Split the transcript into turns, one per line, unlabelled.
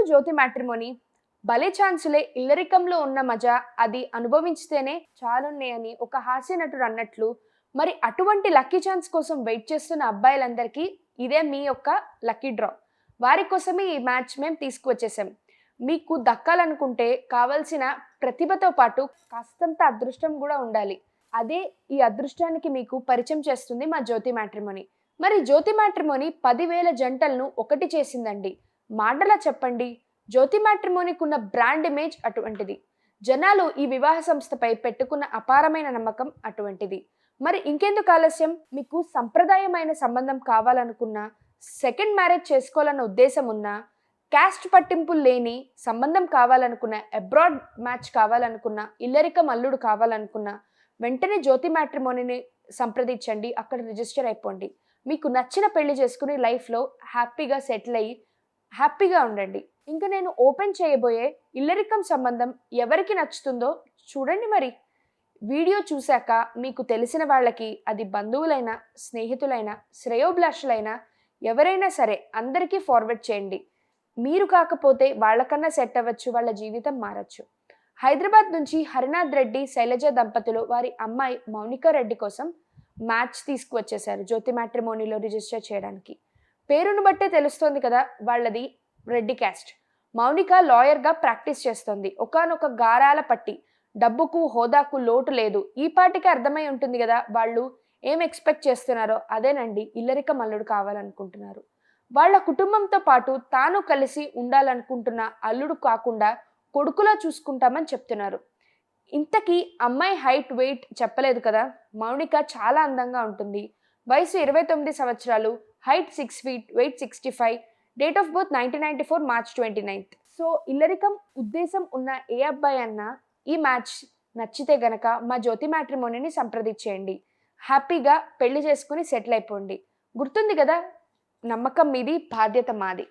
To Jyothi matrimony. భలే ఛాన్సులే ఇల్లరికంలో ఉన్న మజా అది అనుభవించితేనే చాలున్నాయని ఒక హాస్య నటుడు అన్నట్లు మరి అటువంటి లక్కీ ఛాన్స్ కోసం వెయిట్ చేస్తున్న అబ్బాయిలందరికీ ఇదే మీ యొక్క లక్కీ డ్రా. వారి కోసమే ఈ మ్యాచ్ మేము తీసుకువచ్చేసాం. మీకు దక్కాలనుకుంటే కావలసిన ప్రతిభతో పాటు కాస్తంత అదృష్టం కూడా ఉండాలి. అదే ఈ అదృష్టానికి మీకు పరిచయం చేస్తుంది మా జ్యోతి మ్యాట్రిమోని. మరి జ్యోతి మ్యాట్రిమోని పదివేల జంటలను ఒకటి చేసిందండి. మాటలా చెప్పండి. జ్యోతి మ్యాట్రిమోనికి ఉన్న బ్రాండ్ ఇమేజ్ అటువంటిది. జనాలు ఈ వివాహ సంస్థపై పెట్టుకున్న అపారమైన నమ్మకం అటువంటిది. మరి ఇంకెందుకు ఆలస్యం? మీకు సంప్రదాయమైన సంబంధం కావాలనుకున్నా సెకండ్ మ్యారేజ్ చేసుకోవాలన్న ఉద్దేశం ఉన్నా క్యాస్ట్ పట్టింపులు లేని సంబంధం కావాలనుకున్న అబ్రాడ్ మ్యాచ్ కావాలనుకున్న ఇల్లరికం అల్లుడు కావాలనుకున్న వెంటనే జ్యోతి మ్యాట్రిమోనిని సంప్రదించండి. అక్కడ రిజిస్టర్ అయిపోండి. మీకు నచ్చిన పెళ్ళి చేసుకుని లైఫ్లో హ్యాపీగా సెటిల్ అయ్యి హ్యాపీగా ఉండండి. ఇంకా నేను ఓపెన్ చేయబోయే ఇల్లరికం సంబంధం ఎవరికి నచ్చుతుందో చూడండి మరి. వీడియో చూశాక మీకు తెలిసిన వాళ్ళకి అది బంధువులైనా స్నేహితులైనా శ్రేయోభిలాషులైనా ఎవరైనా సరే అందరికీ ఫార్వర్డ్ చేయండి. మీరు కాకపోతే వాళ్ళకన్నా సెట్ అవ్వచ్చు వాళ్ళ జీవితం మారచ్చు. హైదరాబాద్ నుంచి హరినాథ్ రెడ్డి శైలజ దంపతులు వారి అమ్మాయి మౌనికా రెడ్డి కోసం మ్యాచ్ తీసుకువచ్చేశారు జ్యోతి మ్యాట్రిమోనీలో రిజిస్టర్ చేయడానికి. పేరును బట్టే తెలుస్తోంది కదా వాళ్ళది రెడ్డి క్యాస్ట్. మౌనిక లాయర్గా ప్రాక్టీస్ చేస్తోంది. ఒకానొక గారాల పట్టి. డబ్బుకు హోదాకు లోటు లేదు. ఈ పాటికి అర్థమై ఉంటుంది కదా వాళ్ళు ఏం ఎక్స్పెక్ట్ చేస్తున్నారో అదేనండి ఇల్లరిక మల్లుడు కావాలనుకుంటున్నారు. వాళ్ళ కుటుంబంతో పాటు తాను కలిసి ఉండాలనుకుంటున్న అల్లుడు కాకుండా కొడుకులా చూసుకుంటామని చెప్తున్నారు. ఇంతకీ అమ్మాయి హైట్ వెయిట్ చెప్పలేదు కదా? మౌనిక చాలా అందంగా ఉంటుంది. వయసు ఇరవై తొమ్మిది సంవత్సరాలు. Height six feet weight sixty five date of birth nineteen ninety four March twenty ninth so ఇల్లరికం ఉద్దేశం ఉన్న ఏ అబ్బాయి అన్నా ఈ మ్యాచ్ నచ్చితే గనక మా జ్యోతి మ్యాట్రిమోనీని సంప్రదించేయండి. హ్యాపీగా పెళ్ళి చేసుకుని సెటిల్ అయిపోండి. గుర్తుంది కదా? నమ్మకం మీది బాధ్యత మాది.